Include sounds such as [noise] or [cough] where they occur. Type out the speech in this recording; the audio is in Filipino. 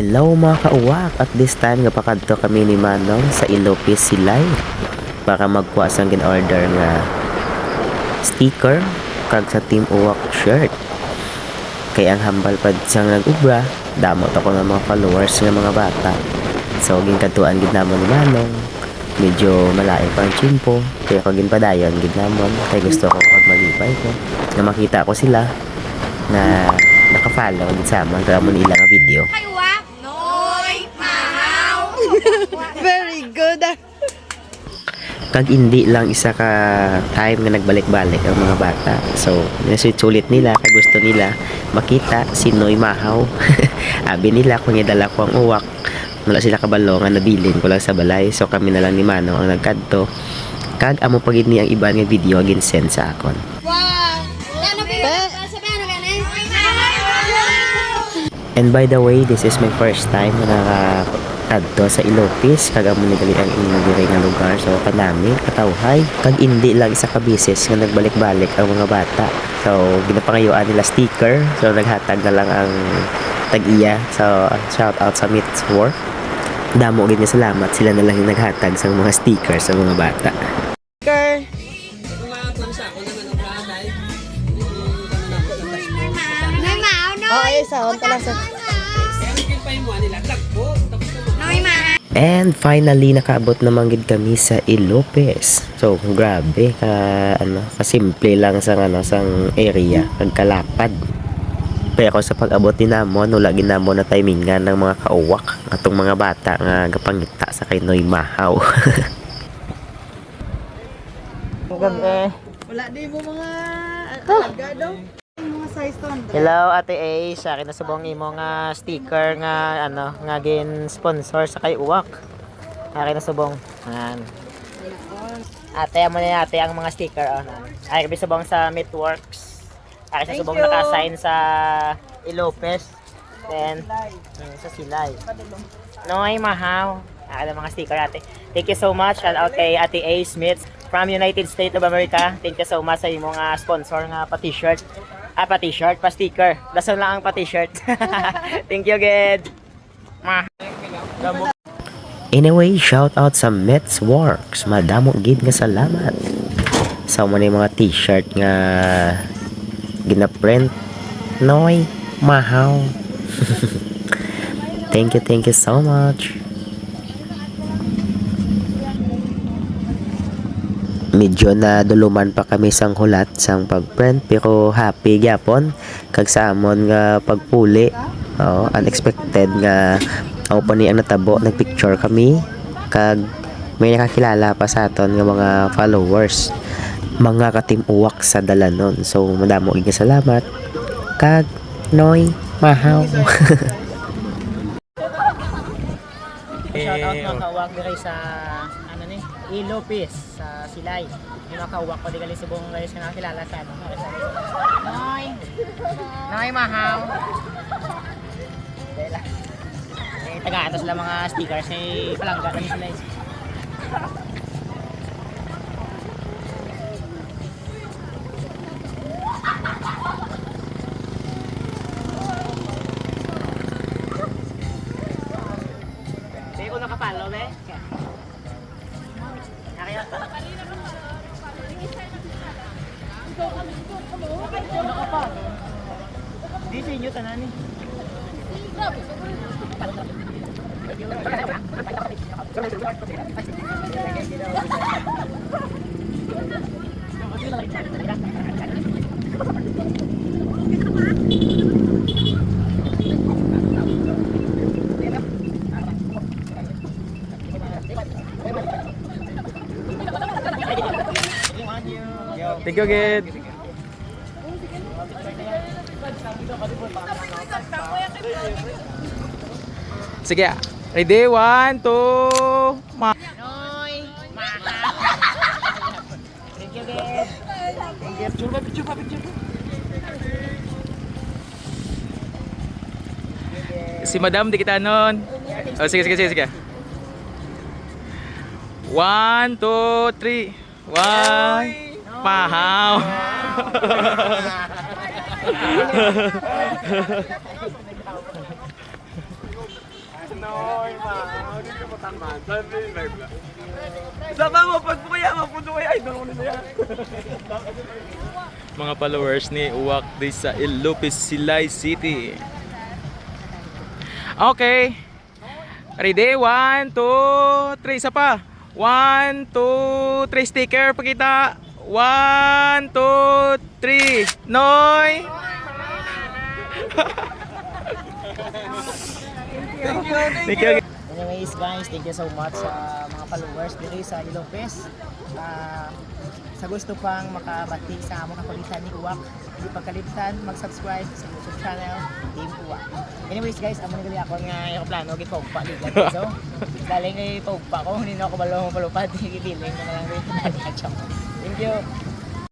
Hello mga kauwak! At this time nga pakadto kami ni Manong sa Ilopis Silay para magkuha sang gin-order nga sticker kag sa Team Uwak shirt. Kaya ang hambal pa siyang nag-ubra, damot ako ng mga followers nga mga bata. So ginkatuan gid namon ni Manong. Medyo malayo pa ang chimpo, kaya ko ginpadayon gid namon. Kaya gusto ko pag malipay ko na makita ko sila na naka-follow din sa amon sa amon ilang video. [laughs] Very good. kag hindi lang isa ka time nga nagbalik-balik ang mga bata. So, nasulit nila, kag gusto nila makita si Noy Mahaw. [laughs] Abi nila kung idala ko ang uwak. Wala sila kabalo nga nabilin ko lang sa balay. So, kami na lang ni Manong ang nagkadto. Kag amo pagid ni ang iba nga video gin send sa akon. Na? And by the way, this is my first time na nakakadto sa Ilocos. Kag amo ni gali ang inyong diri nga lugar. So kanami, katawhay. Kag hindi lang isa ka bisis nga nagbalik-balik ang mga bata. So ginapangayuan nila sticker. So naghatag na lang ang tag-iya. So shout out sa Meets Work. Damo gid nga salamat sila na lang yung naghatag sa mga sticker sa mga bata. Mahaw, Oh, Noy. ay, sa on pala sa... Noy, Mahaw. And finally nakaabot naman gid kami sa Ilopes. So grabe ka ano, kasimple lang sa ano sang area kag kalapad. Pero sa pag-abot ni namon wala gid namon na timingan ng mga kauwak atong mga bata nga gapangita sa kay Noy Mahaw. Gabi. Wala di mo mga alaga daw. Hello Ate A, sa akin na subong imo nga sticker nga ano nga gin sponsor sa kay uwak. Akin na subong. Ayan. Ate mo na ate ang mga sticker oh. Ay kabi subong sa Meatworks. Akin Thank subong you. naka-assign sa Ilopes. Then mm, sa Silay. Noy Mahaw. Akin ang mga sticker ate. Thank you so much. Shout out kay Ate A Smith from United States of America. Thank you so much sa imong nga sponsor nga pa t-shirt. Ah, pa t-shirt, pa sticker. Dason lang ang pa t-shirt. [laughs] Thank you, Ged. Anyway, shout out sa Mets Works. Madamo gid nga salamat. Sa yung mga t-shirt nga gina-print. Noy, mahaw. [laughs] thank you, thank you so much. Medyo na duluman pa kami sang hulat sang pagprint. Pero happy gyapon kag sa amon nga pagpuli. Oh, unexpected nga ako pa ni ang natabo nagpicture kami. Kag may nakakilala pa sa aton nga mga followers. Mga katimuwak sa dalanon so madamo gid nga salamat. Kag noy mahaw. Shout out mga kawag diri sa ano ni Ilopis sa Silay. Yung mga kawag ko di gali subong guys nga nakilala sa ano. Noy. Noy mahaw. Dela. Eh taga ato sila mga stickers eh palangga kami sila. Inyo tanan. Thank you, Gid. Sige, ready? One, two, ma... Noy! Thank you, Ged. Picture? Si Madam, di kita nun. Oh, sige, sige, sige, sige. One, two, three. One. Mahaw. Sa ba mo, pag po kaya, mapuno kaya, idol ko na siya. Mga followers ni Uwak di sa Ilocos Silay City. Okay. Ready? One, two, three. Isa pa. One, two, three. Sticker. Pakita. One, two, three. Noy! Thank you. Anyways guys, thank you so much sa mga followers dito sa Ilopez. Ah, sa gusto pang makabati sa among kakulitan ni Uwak, hindi pagkalimutan mag-subscribe sa YouTube channel Team Uwak. Anyways guys, amo ni ako nga yung plano gid pagpa di So, [laughs] daling ay pagpa ko, hindi na ako balong palupad, [laughs] gibiling na lang rin. [laughs] Thank you.